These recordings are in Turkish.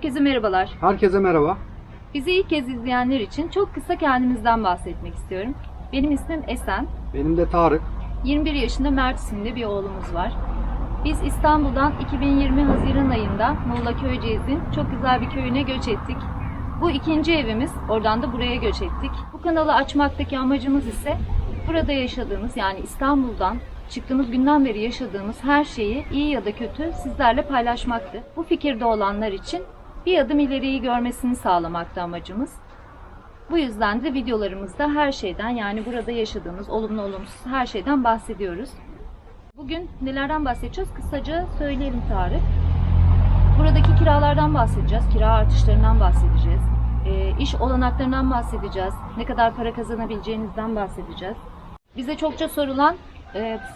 Herkese merhabalar. Herkese merhaba. Bizi ilk kez izleyenler için çok kısa kendimizden bahsetmek istiyorum. Benim ismim Esen. Benim de Tarık. 21 yaşında Mert isimli bir oğlumuz var. Biz İstanbul'dan 2020 Haziran ayında Muğla Köyceğiz'in çok güzel bir köyüne göç ettik. Bu ikinci evimiz, oradan da buraya göç ettik. Bu kanalı açmaktaki amacımız ise burada yaşadığımız yani İstanbul'dan çıktığımız günden beri yaşadığımız her şeyi iyi ya da kötü sizlerle paylaşmaktı. Bu fikirde olanlar için bir adım ileriyi görmesini sağlamaktı amacımız. Bu yüzden de videolarımızda her şeyden yani burada yaşadığımız olumlu olumsuz her şeyden bahsediyoruz. Bugün nelerden bahsedeceğiz? Kısaca söyleyelim Tarık. Buradaki kiralardan bahsedeceğiz, kira artışlarından bahsedeceğiz, e, iş olanaklarından bahsedeceğiz, ne kadar para kazanabileceğinizden bahsedeceğiz. Bize çokça sorulan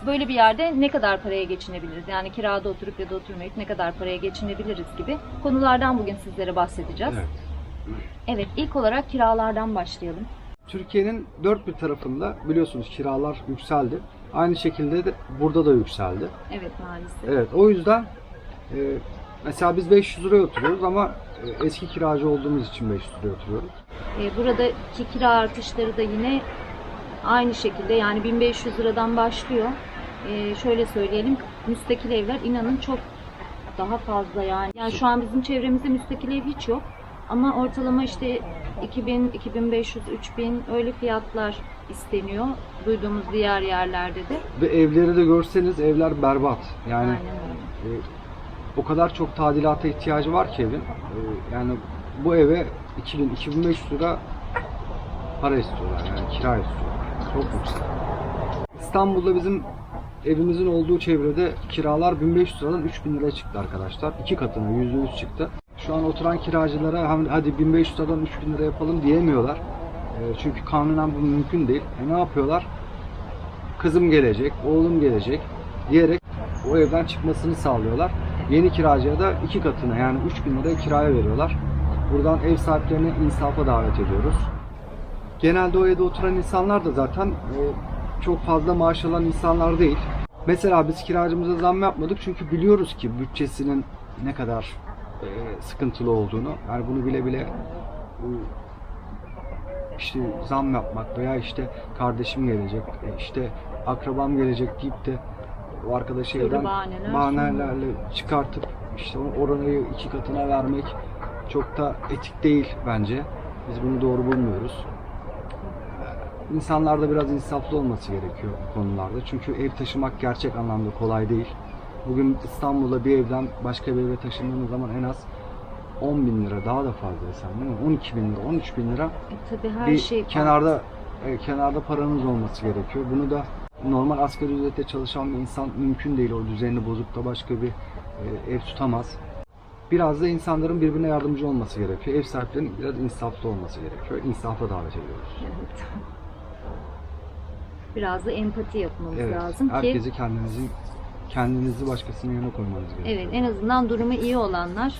böyle bir yerde ne kadar paraya geçinebiliriz? Yani kirada oturup ya da oturmayıp ne kadar paraya geçinebiliriz gibi konulardan bugün sizlere bahsedeceğiz. Evet. Evet, ilk olarak kiralardan başlayalım. Türkiye'nin dört bir tarafında biliyorsunuz kiralar yükseldi. Aynı şekilde de burada da yükseldi. Evet maalesef. Evet o yüzden e, mesela biz 500 liraya oturuyoruz ama e, eski kiracı olduğumuz için 500 liraya oturuyoruz. E, buradaki kira artışları da yine aynı şekilde yani 1500 liradan başlıyor. E, şöyle söyleyelim, müstakil evler inanın çok daha fazla yani. Yani şu an bizim çevremizde müstakil ev hiç yok. Ama ortalama işte 2000, 2500, 3000 öyle fiyatlar isteniyor. Duyduğumuz diğer yerlerde de. Ve evleri de görseniz evler berbat. Yani Aynen öyle. e, o kadar çok tadilata ihtiyacı var ki evin. E, yani bu eve 2000-2500 lira para istiyorlar yani kira istiyorlar. Çok yüksek. İstanbul'da bizim evimizin olduğu çevrede kiralar 1500 liradan 3000 liraya çıktı arkadaşlar. İki katına %100 çıktı. Şu an oturan kiracılara "Hem- hadi 1500 liradan 3000 lira yapalım diyemiyorlar. E, çünkü kanunen bu mümkün değil. E ne yapıyorlar? Kızım gelecek, oğlum gelecek diyerek o evden çıkmasını sağlıyorlar. Yeni kiracıya da iki katına yani 3000 liraya kiraya veriyorlar. Buradan ev sahiplerine insafa davet ediyoruz. Genelde o evde oturan insanlar da zaten e, çok fazla maaş alan insanlar değil. Mesela biz kiracımıza zam yapmadık çünkü biliyoruz ki bütçesinin ne kadar e, sıkıntılı olduğunu. Yani bunu bile bile e, işte zam yapmak veya işte kardeşim gelecek, işte akrabam gelecek deyip de o arkadaşı evden bahaneler bahanelerle çıkartıp işte oranayı iki katına vermek çok da etik değil bence. Biz bunu doğru bulmuyoruz. İnsanlarda biraz insaflı olması gerekiyor bu konularda. Çünkü ev taşımak gerçek anlamda kolay değil. Bugün İstanbul'da bir evden başka bir eve taşındığınız zaman en az 10 bin lira daha da fazla desem değil mi? 12 bin lira, 13 bin lira E, tabii her bir şey kenarda e, kenarda paranız olması gerekiyor. Bunu da normal asgari ücretle çalışan bir insan mümkün değil. O düzenini bozup da başka bir e, ev tutamaz. Biraz da insanların birbirine yardımcı olması gerekiyor. Ev sahiplerinin biraz insaflı olması gerekiyor. İnsafa davet ediyoruz. Evet. Biraz da empati yapmamız Evet. lazım ki Herkesi kendinizi kendinizi başkasının yanına koymanız gerekiyor. Evet, en azından durumu iyi olanlar,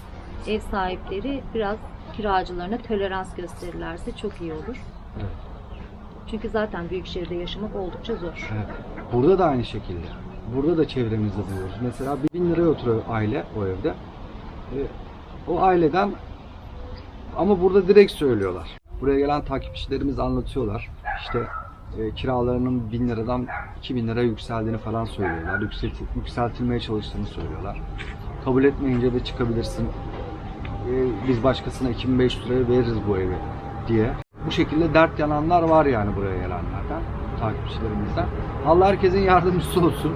ev sahipleri biraz kiracılarına tolerans gösterirlerse çok iyi olur. Evet. Çünkü zaten büyük şehirde yaşamak oldukça zor. Evet. Burada da aynı şekilde. Burada da çevremizde buluyoruz. Mesela 1000 liraya oturuyor aile o evde. E, o aileden ama burada direkt söylüyorlar. Buraya gelen takipçilerimiz anlatıyorlar. İşte e, kiralarının 1000 liradan 2000 lira yükseldiğini falan söylüyorlar. Yükselti, yükseltilmeye çalıştığını söylüyorlar. Kabul etmeyince de çıkabilirsin. E, biz başkasına 2500 liraya veririz bu evi diye. Bu şekilde dert yananlar var yani buraya gelenlerden, takipçilerimizden. Allah herkesin yardımcısı olsun.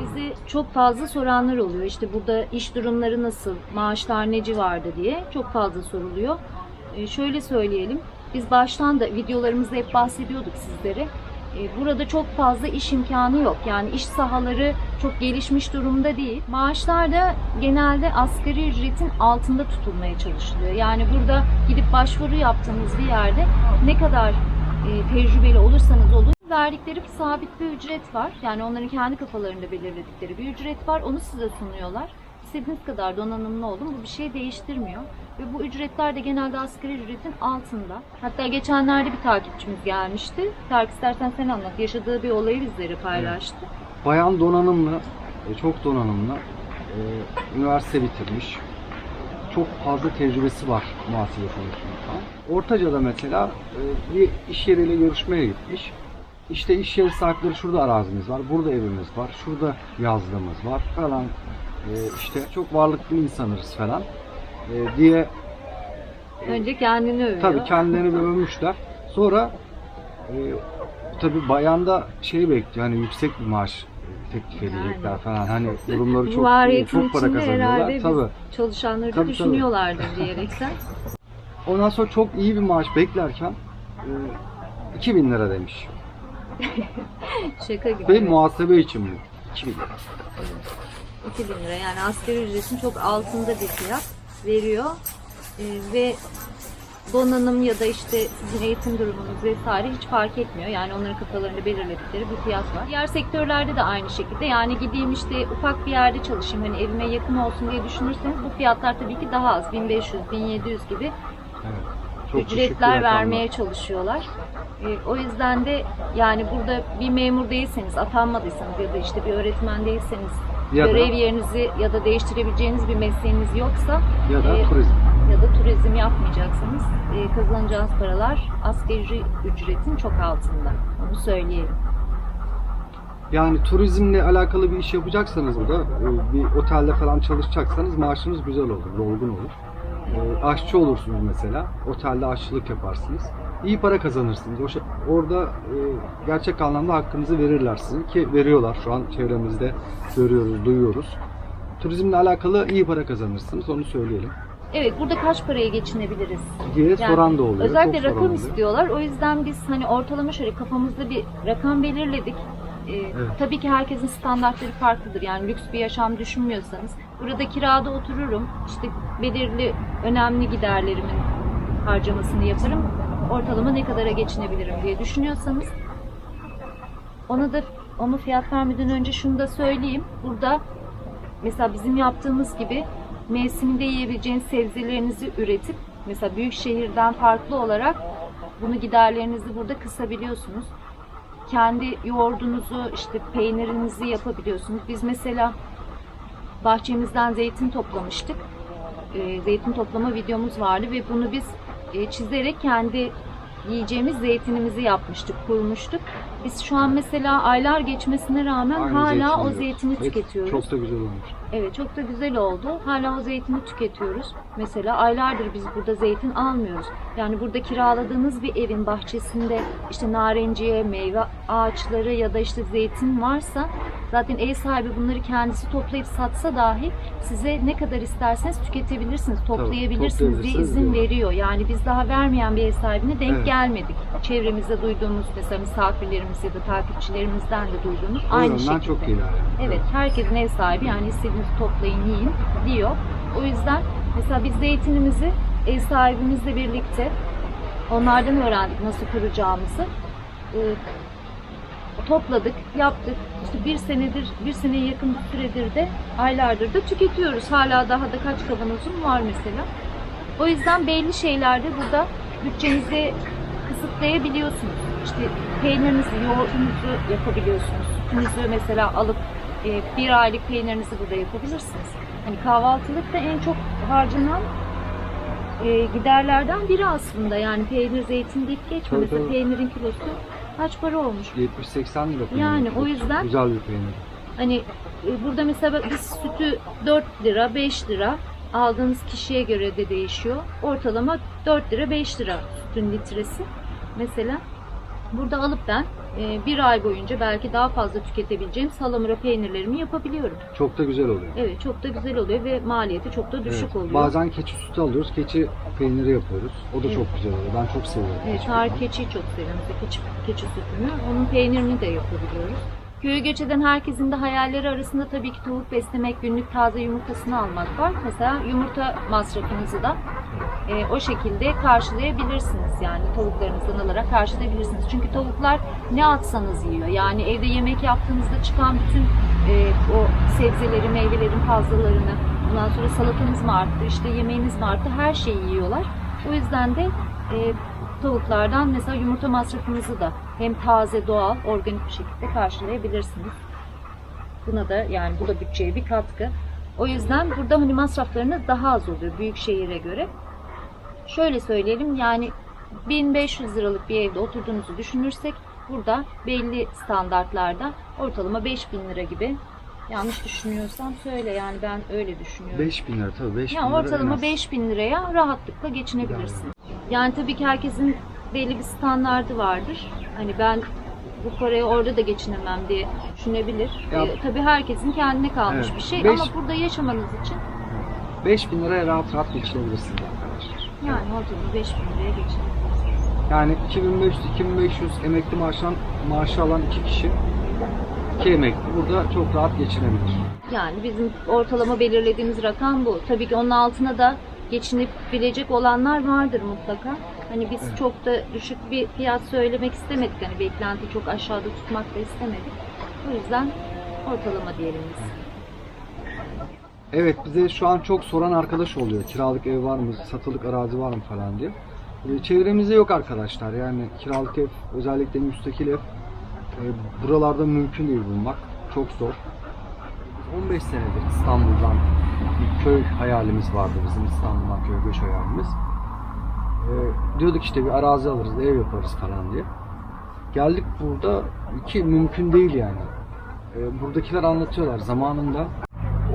Bizi çok fazla soranlar oluyor. İşte burada iş durumları nasıl, maaşlar ne civarda diye çok fazla soruluyor. Ee, şöyle söyleyelim, biz baştan da videolarımızda hep bahsediyorduk sizlere. Ee, Burada çok fazla iş imkanı yok. Yani iş sahaları çok gelişmiş durumda değil. Maaşlar da genelde asgari ücretin altında tutulmaya çalışılıyor. Yani burada gidip başvuru yaptığınız bir yerde ne kadar e, tecrübeli olursanız olun verdikleri bir sabit bir ücret var. Yani onların kendi kafalarında belirledikleri bir ücret var. Onu size sunuyorlar. İstediğiniz kadar donanımlı olun. Bu bir şey değiştirmiyor. Ve bu ücretler de genelde asgari ücretin altında. Hatta geçenlerde bir takipçimiz gelmişti. Tarık istersen sen anlat. Yaşadığı bir olayı bizlere paylaştı. Bayan donanımlı, e, çok donanımlı, e, üniversite bitirmiş. çok fazla tecrübesi var muhasebe konusunda. Ortaca'da mesela e, bir iş yeriyle görüşmeye gitmiş. İşte iş yeri sahipleri şurada arazimiz var, burada evimiz var, şurada yazlığımız var falan. E, işte çok varlıklı insanırız falan e, diye Önce kendini övüyor. Tabii kendilerini övmüşler. Sonra e, tabii bayanda şey bekliyor hani yüksek bir maaş teklif edecekler Yani. falan. Hani durumları çok çok para kazanıyorlar. Tabii. çalışanları Tabii, tabii. düşünüyorlardır diyerekten. Ondan sonra çok iyi bir maaş beklerken e, 2000 lira demiş. Şaka gibi. Ve muhasebe için bu. 2000 lira. 2000 lira yani asgari ücretin çok altında bir fiyat veriyor. Ee, ve donanım ya da işte sizin eğitim durumunuz vesaire hiç fark etmiyor. Yani onların kafalarında belirledikleri bir fiyat var. Diğer sektörlerde de aynı şekilde. Yani gideyim işte ufak bir yerde çalışayım hani evime yakın olsun diye düşünürseniz bu fiyatlar tabii ki daha az. 1500, 1700 gibi Evet. Çok ücretler vermeye çalışıyorlar. Ee, o yüzden de yani burada bir memur değilseniz, atanmadıysanız ya da işte bir öğretmen değilseniz, Ya da- görev yerinizi ya da değiştirebileceğiniz bir mesleğiniz yoksa Ya da e, turizm. ya da turizm yapmayacaksanız e, kazanacağınız paralar asgari ücretin çok altında. Onu söyleyelim. Yani turizmle alakalı bir iş yapacaksanız burada e, bir otelde falan çalışacaksanız maaşınız güzel olur, dolgun olur. E, Aşçı olursunuz mesela. Otelde aşçılık yaparsınız. İyi para kazanırsınız. O şey- Orada e, gerçek anlamda hakkınızı verirler sizin ki veriyorlar şu an çevremizde görüyoruz, duyuyoruz. Turizmle alakalı iyi para kazanırsınız onu söyleyelim Evet, burada kaç paraya geçinebiliriz? diye Yani soran da oluyor. Özellikle rakam oluyor. istiyorlar. O yüzden biz hani ortalama şöyle kafamızda bir rakam belirledik. Ee, Tabii ki herkesin standartları farklıdır. Yani lüks bir yaşam düşünmüyorsanız. Burada kirada otururum. işte belirli önemli giderlerimin harcamasını yaparım. Ortalama ne kadara geçinebilirim diye düşünüyorsanız ona da onu fiyat vermeden önce şunu da söyleyeyim. Burada mesela bizim yaptığımız gibi mevsiminde yiyebileceğiniz sebzelerinizi üretip mesela büyük şehirden farklı olarak bunu giderlerinizi burada kısabiliyorsunuz. Kendi yoğurdunuzu, işte peynirinizi yapabiliyorsunuz. Biz mesela bahçemizden zeytin toplamıştık. Ee, zeytin toplama videomuz vardı ve bunu biz e, çizerek kendi yiyeceğimiz zeytinimizi yapmıştık, kurmuştuk. Biz şu an mesela aylar geçmesine rağmen Aynı hala zeytini o yiyoruz. zeytini Evet, tüketiyoruz. Çok da güzel olmuş. Evet çok da güzel oldu. Hala o zeytini tüketiyoruz. Mesela aylardır biz burada zeytin almıyoruz. Yani burada kiraladığınız bir evin bahçesinde işte narenciye, meyve ağaçları ya da işte zeytin varsa zaten ev sahibi bunları kendisi toplayıp satsa dahi size ne kadar isterseniz tüketebilirsiniz, toplayabilirsiniz diye izin veriyor. Yani biz daha vermeyen bir ev sahibine denk Evet. gelmedik. Çevremizde duyduğumuz mesela misafirlerimiz ya da takipçilerimizden de duyduğumuz O aynı şekilde. çok iyiler yani. Evet, herkesin ev sahibi yani istediğinizi toplayın yiyin diyor. O yüzden mesela biz zeytinimizi ev sahibimizle birlikte onlardan öğrendik nasıl kuracağımızı. Ee, topladık, yaptık. İşte bir senedir, bir seneye yakın bir süredir de aylardır da tüketiyoruz. Hala daha da kaç kavanozum var mesela. O yüzden belli şeylerde burada bütçenizi kısıtlayabiliyorsunuz. İşte peynirinizi, yoğurdunuzu yapabiliyorsunuz. Sütünüzü mesela alıp e, bir aylık peynirinizi burada yapabilirsiniz. Hani kahvaltılıkta en çok harcanan e, giderlerden biri aslında. Yani peynir, zeytin deyip geçme. Mesela tabii. peynirin kilosu kaç para olmuş? 70-80 lira. peynir. Yani o yüzden- Güzel bir peynir. Hani e, burada mesela biz sütü 4 lira, 5 lira aldığınız kişiye göre de değişiyor. Ortalama 4 lira, 5 lira sütün litresi. Mesela burada alıp ben e, bir ay boyunca belki daha fazla tüketebileceğim salamura peynirlerimi yapabiliyorum. Çok da güzel oluyor. Evet çok da güzel oluyor ve maliyeti çok da düşük Evet. oluyor. Bazen keçi sütü alıyoruz, keçi peyniri yapıyoruz. O da Evet. çok güzel oluyor. Ben çok seviyorum. Evet, keçi peyniri. keçiyi çok seviyorum. Mesela keçi, keçi sütünü. Onun peynirini de yapabiliyoruz. Köye göç eden herkesin de hayalleri arasında tabii ki tavuk beslemek, günlük taze yumurtasını almak var. Mesela yumurta masrafınızı da e, o şekilde karşılayabilirsiniz. Yani tavuklarınızdan alarak karşılayabilirsiniz. Çünkü tavuklar ne atsanız yiyor. Yani evde yemek yaptığınızda çıkan bütün e, o sebzeleri, meyvelerin fazlalarını, ondan sonra salatanız mı arttı, işte yemeğiniz mi arttı, her şeyi yiyorlar. O yüzden de e, tavuklardan mesela yumurta masrafınızı da hem taze, doğal, organik bir şekilde karşılayabilirsiniz. Buna da yani bu da bütçeye bir katkı. O yüzden burada hani masraflarınız daha az oluyor büyük şehire göre. Şöyle söyleyelim yani 1500 liralık bir evde oturduğunuzu düşünürsek burada belli standartlarda ortalama 5000 lira gibi. Yanlış düşünüyorsam söyle yani ben öyle düşünüyorum. 5000 lira tabii 5000 Yani lira ortalama az. 5000 liraya rahatlıkla geçinebilirsin. Yani tabii ki herkesin belli bir standardı vardır. Hani ben bu parayı orada da geçinemem diye düşünebilir. Ya- Ee, tabii herkesin kendine kalmış Evet. bir şey Beş- ama burada yaşamanız için 5000 liraya rahat rahat geçinebilirsiniz. Yani ortalama 5000 liraya geçinebilirsiniz. Yani 2500-2500 emekli maaştan maaşı alan iki kişi iki emekli burada çok rahat geçinebilir. Yani bizim ortalama belirlediğimiz rakam bu. Tabii ki onun altına da geçinebilecek olanlar vardır mutlaka. Hani biz Evet. çok da düşük bir fiyat söylemek istemedik. Hani beklenti çok aşağıda tutmak da istemedik. O yüzden ortalama diyelim biz. Evet bize şu an çok soran arkadaş oluyor. Kiralık ev var mı, satılık arazi var mı falan diye. Ee, Çevremizde yok arkadaşlar. Yani kiralık ev, özellikle müstakil ev e, buralarda mümkün değil bulmak. Çok zor. 15 senedir İstanbul'dan bir köy hayalimiz vardı bizim İstanbul'dan köy göç hayalimiz. Ee, diyorduk işte bir arazi alırız, ev yaparız falan diye. Geldik burada ki mümkün değil yani. Ee, buradakiler anlatıyorlar zamanında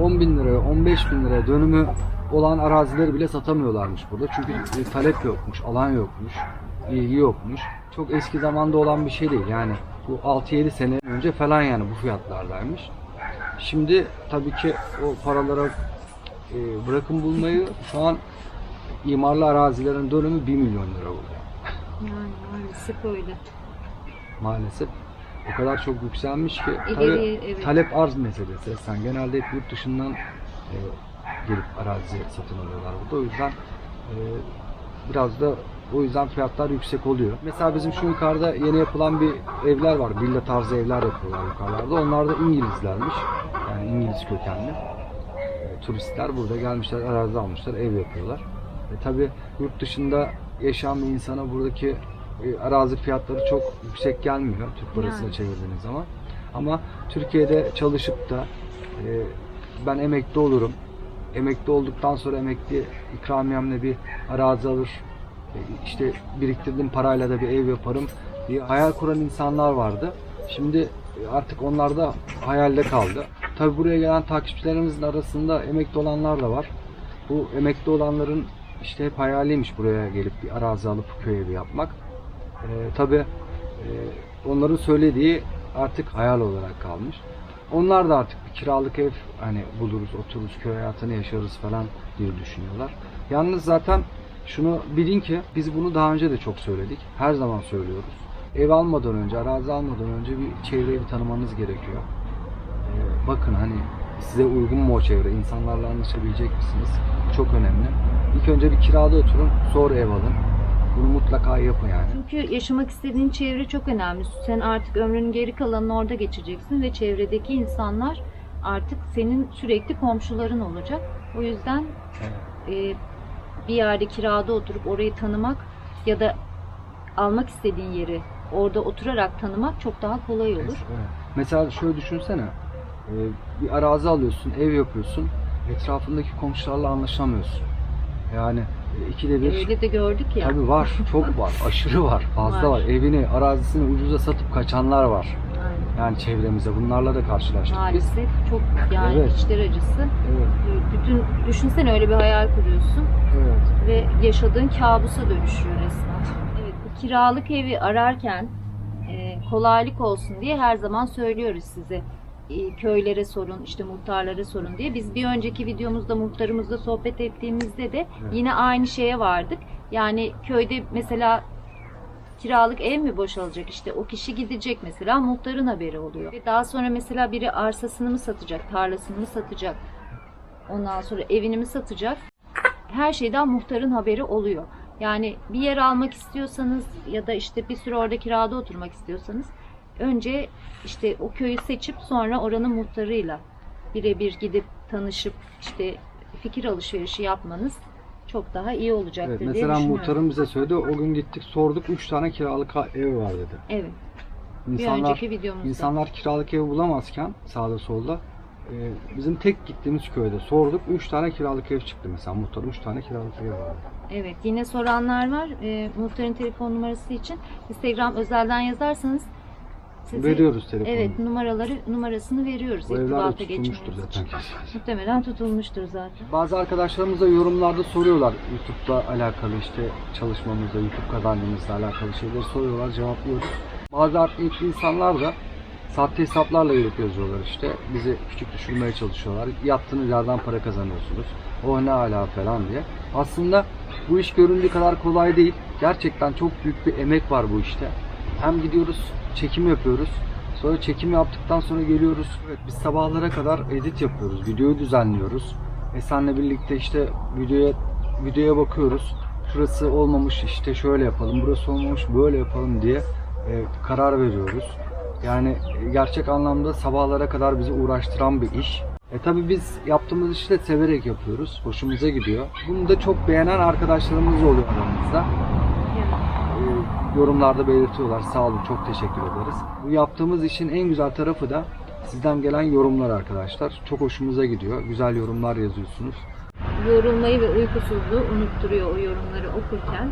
10 bin liraya, 15 bin liraya dönümü olan arazileri bile satamıyorlarmış burada. Çünkü talep yokmuş, alan yokmuş, ilgi yokmuş. Çok eski zamanda olan bir şey değil. Yani bu 6-7 sene önce falan yani bu fiyatlardaymış. Şimdi tabii ki o paralara e, bırakın bulmayı şu an imarlı arazilerin dönümü 1 milyon lira oluyor. Yani maalesef öyle. Maalesef o kadar çok yükselmiş ki tabii evet. talep arz meselesi. Sen genelde hep yurt dışından e, gelip arazi satın alıyorlar burada. O yüzden e, biraz da o yüzden fiyatlar yüksek oluyor. Mesela bizim şu yukarıda yeni yapılan bir evler var. Villa tarzı evler yapıyorlar yukarılarda. Onlar da İngilizlermiş. Yani İngiliz kökenli. E, turistler burada gelmişler, arazi almışlar, ev yapıyorlar. E, tabii yurt dışında yaşayan bir insana buradaki e, arazi fiyatları çok yüksek gelmiyor Türk parasına Yani. çevirdiğiniz zaman. Ama Türkiye'de çalışıp da e, ben emekli olurum. Emekli olduktan sonra emekli ikramiyemle bir arazi alır. E, işte biriktirdiğim parayla da bir ev yaparım diye hayal kuran insanlar vardı. Şimdi e, artık onlar da hayalde kaldı. Tabi buraya gelen takipçilerimizin arasında emekli olanlar da var. Bu emekli olanların işte hep hayaliymiş buraya gelip bir arazi alıp köy evi yapmak. Ee, Tabi onların söylediği artık hayal olarak kalmış. Onlar da artık bir kiralık ev hani buluruz, otururuz, köy hayatını yaşarız falan diye düşünüyorlar. Yalnız zaten şunu bilin ki biz bunu daha önce de çok söyledik. Her zaman söylüyoruz. Ev almadan önce, arazi almadan önce bir çevreyi bir tanımanız gerekiyor. Ee, bakın hani size uygun mu o çevre? İnsanlarla anlaşabilecek misiniz? Çok önemli. İlk önce bir kirada oturun, sonra ev alın. Bunu mutlaka yapın yani. Çünkü yaşamak istediğin çevre çok önemli. Sen artık ömrünün geri kalanını orada geçireceksin ve çevredeki insanlar artık senin sürekli komşuların olacak. O yüzden e, bir yerde kirada oturup orayı tanımak ya da almak istediğin yeri orada oturarak tanımak çok daha kolay olur. Evet. Mesela şöyle düşünsene. Bir arazi alıyorsun, ev yapıyorsun. Etrafındaki komşularla anlaşamıyorsun. Yani ikide bir Öyle de gördük ya. Tabii var, çok var, aşırı var, fazla var. Var. Evini, arazisini ucuza satıp kaçanlar var. Aynen. Yani çevremizde bunlarla da karşılaştık biz. Maalesef çok yani Evet. içler acısı. Evet, Bütün düşünsene öyle bir hayal kuruyorsun. evet. ve yaşadığın kabusa dönüşüyor resmen. Evet, bu kiralık evi ararken e, kolaylık olsun diye her zaman söylüyoruz size. E, köylere sorun, işte muhtarlara sorun diye. Biz bir önceki videomuzda muhtarımızla sohbet ettiğimizde de Evet. yine aynı şeye vardık. Yani köyde mesela kiralık ev mi boşalacak işte o kişi gidecek mesela muhtarın haberi oluyor. Ve daha sonra mesela biri arsasını mı satacak, tarlasını mı satacak, ondan sonra evini mi satacak her şeyden muhtarın haberi oluyor. Yani bir yer almak istiyorsanız ya da işte bir süre orada kirada oturmak istiyorsanız önce işte o köyü seçip sonra oranın muhtarıyla birebir gidip tanışıp işte fikir alışverişi yapmanız çok daha iyi olacaktır evet. diye Mesela muhtarım bize söyledi. O gün gittik sorduk 3 tane kiralık ev var dedi. Evet. Bir İnsanlar, önceki videomuzda. insanlar kiralık ev bulamazken sağda solda e, bizim tek gittiğimiz köyde sorduk. 3 tane kiralık ev çıktı mesela. Muhtar 3 tane kiralık ev vardı. Evet, yine soranlar var. Ee, muhtarın telefon numarası için Instagram özelden yazarsanız size- Veriyoruz telefonu. Evet, numaraları numarasını veriyoruz Bu evler irtibata tutulmuştur geçmeniz zaten. için. Muhtemelen tutulmuştur zaten. Bazı arkadaşlarımız da yorumlarda soruyorlar YouTube'la alakalı işte çalışmamızla, YouTube kanalımızla alakalı şeyleri soruyorlar, cevaplıyoruz. Bazı art insanlar da sahte hesaplarla gelip yazıyorlar işte. Bizi küçük düşürmeye çalışıyorlar. Yattığınız yerden para kazanıyorsunuz. O ne ala falan diye. Aslında bu iş göründüğü kadar kolay değil. Gerçekten çok büyük bir emek var bu işte. Hem gidiyoruz, çekim yapıyoruz. Sonra çekim yaptıktan sonra geliyoruz. Evet, biz sabahlara kadar edit yapıyoruz. Videoyu düzenliyoruz. Esen'le birlikte işte videoya videoya bakıyoruz. Şurası olmamış işte şöyle yapalım, burası olmamış böyle yapalım diye e, karar veriyoruz. Yani e, gerçek anlamda sabahlara kadar bizi uğraştıran bir iş. E tabi biz yaptığımız işi de severek yapıyoruz. Hoşumuza gidiyor. Bunu da çok beğenen arkadaşlarımız oluyor aramızda. Yorumlarda belirtiyorlar. Sağ olun, çok teşekkür ederiz. Bu yaptığımız işin en güzel tarafı da sizden gelen yorumlar arkadaşlar. Çok hoşumuza gidiyor. Güzel yorumlar yazıyorsunuz. Yorulmayı ve uykusuzluğu unutturuyor o yorumları okurken.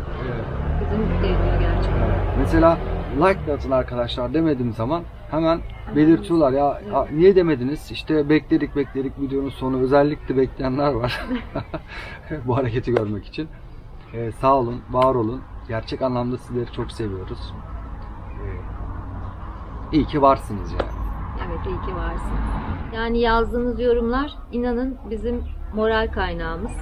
Bizi mutlu ediyor gerçekten. Mesela like de atın arkadaşlar demediğim zaman hemen belirtiyorlar ya, ya niye demediniz? İşte bekledik bekledik videonun sonu özellikle bekleyenler var. Bu hareketi görmek için. Ee, sağ olun, var olun. Gerçek anlamda sizleri çok seviyoruz. Ee, iyi ki varsınız yani. Evet, iyi ki varsın. Yani yazdığınız yorumlar inanın bizim moral kaynağımız.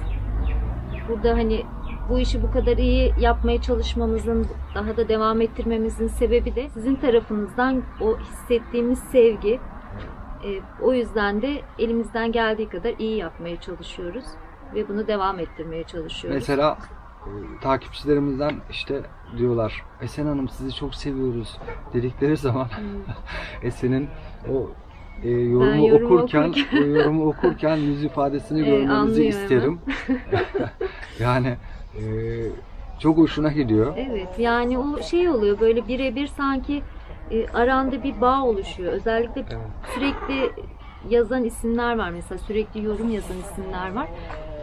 Burada hani bu işi bu kadar iyi yapmaya çalışmamızın, daha da devam ettirmemizin sebebi de sizin tarafınızdan o hissettiğimiz sevgi. E, o yüzden de elimizden geldiği kadar iyi yapmaya çalışıyoruz ve bunu devam ettirmeye çalışıyoruz. Mesela takipçilerimizden işte diyorlar Esen Hanım sizi çok seviyoruz dedikleri zaman Esen'in o e, yorumu Ben yorumu okurken, okurken- o yorumu okurken yüz ifadesini E, görmenizi isterim. yani e, çok hoşuna gidiyor. Evet yani o şey oluyor böyle birebir sanki e, aranda bir bağ oluşuyor. Özellikle Evet. sürekli yazan isimler var mesela sürekli yorum yazan isimler var.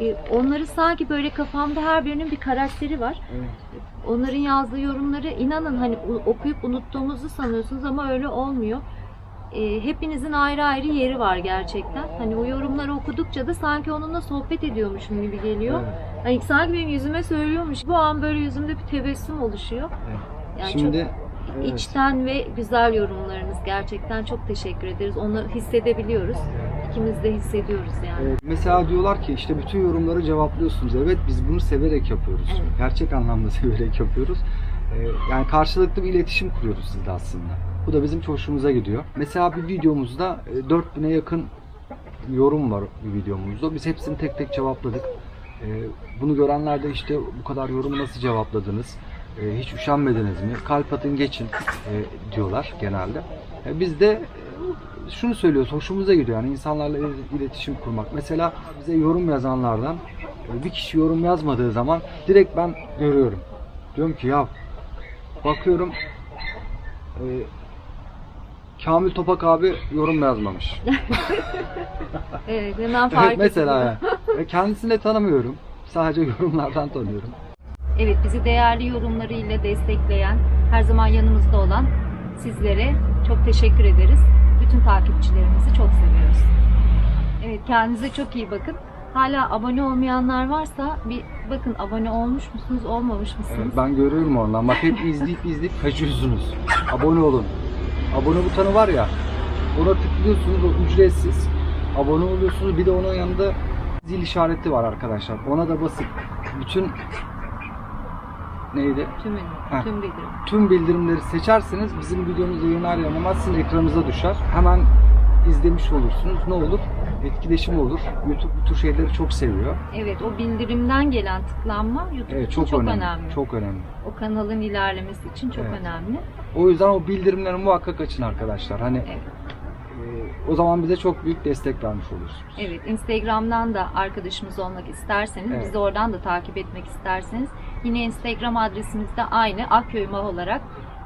E, onları sanki böyle kafamda her birinin bir karakteri var. Evet. Onların yazdığı yorumları inanın hani okuyup unuttuğumuzu sanıyorsunuz ama öyle olmuyor. E, hepinizin ayrı ayrı yeri var gerçekten. Hani o yorumları okudukça da sanki onunla sohbet ediyormuşum gibi geliyor. Evet. Hani sanki benim yüzüme söylüyormuş. Bu an böyle yüzümde bir tebessüm oluşuyor. Evet. Yani Şimdi çok evet. içten ve güzel yorumlarınız gerçekten çok teşekkür ederiz. Onu hissedebiliyoruz. İkimiz de hissediyoruz yani. Evet, mesela diyorlar ki işte bütün yorumları cevaplıyorsunuz. Evet biz bunu severek yapıyoruz. Evet. Gerçek anlamda severek yapıyoruz. Ee, yani karşılıklı bir iletişim kuruyoruz sizle aslında. Bu da bizim hoşumuza gidiyor. Mesela bir videomuzda e, 4000'e yakın yorum var bir videomuzda. Biz hepsini tek tek cevapladık. Ee, bunu görenler de işte bu kadar yorumu nasıl cevapladınız? Ee, hiç üşenmediniz mi? Kalp atın geçin diyorlar genelde. Biz de şunu söylüyoruz, hoşumuza gidiyor yani insanlarla il- iletişim kurmak. Mesela bize yorum yazanlardan e, bir kişi yorum yazmadığı zaman direkt ben görüyorum. Diyorum ki ya bakıyorum e, Kamil Topak abi yorum yazmamış. Evet hemen fark Evet, mesela yani. Kendisini de tanımıyorum. Sadece yorumlardan tanıyorum. Evet bizi değerli yorumlarıyla destekleyen, her zaman yanımızda olan sizlere çok teşekkür ederiz. Bütün takipçilerimizi çok seviyoruz. Evet kendinize çok iyi bakın. Hala abone olmayanlar varsa bir bakın abone olmuş musunuz, olmamış mısınız? Evet, ben görüyorum oradan. Bak hep izleyip izleyip kaçıyorsunuz. Abone olun. Abone butonu var ya. Ona tıklıyorsunuz o ücretsiz. Abone oluyorsunuz. Bir de onun yanında zil işareti var arkadaşlar. Ona da basıp bütün neydi? Tümünü, Ha. tüm bildirim. Tüm bildirimleri seçerseniz bizim videomuz yayınlar yayınlamaz sizin ekranınıza düşer. Hemen izlemiş olursunuz. Ne olur? Etkileşim olur. YouTube bu tür şeyleri çok seviyor. Evet o bildirimden gelen tıklanma YouTube Evet çok, çok, önemli. önemli. Çok önemli. O kanalın ilerlemesi için çok Evet. önemli. O yüzden o bildirimleri muhakkak açın arkadaşlar. Hani Evet. e, o zaman bize çok büyük destek vermiş olursunuz. Evet, Instagram'dan da arkadaşımız olmak isterseniz, Evet. bizi oradan da takip etmek isterseniz yine Instagram adresimiz de aynı Akköy Mah olarak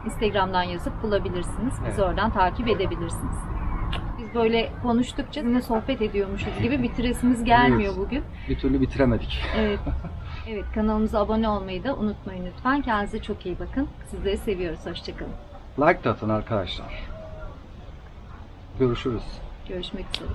Instagram'dan yazıp bulabilirsiniz. Bizi Evet. oradan takip edebilirsiniz. Biz böyle konuştukça sizinle sohbet ediyormuşuz gibi bitiresimiz gelmiyor Evet. bugün. Bir türlü bitiremedik. Evet. Evet kanalımıza abone olmayı da unutmayın lütfen. Kendinize çok iyi bakın. Sizleri seviyoruz. Hoşçakalın. Like da atın arkadaşlar. Görüşürüz. Görüşmek üzere.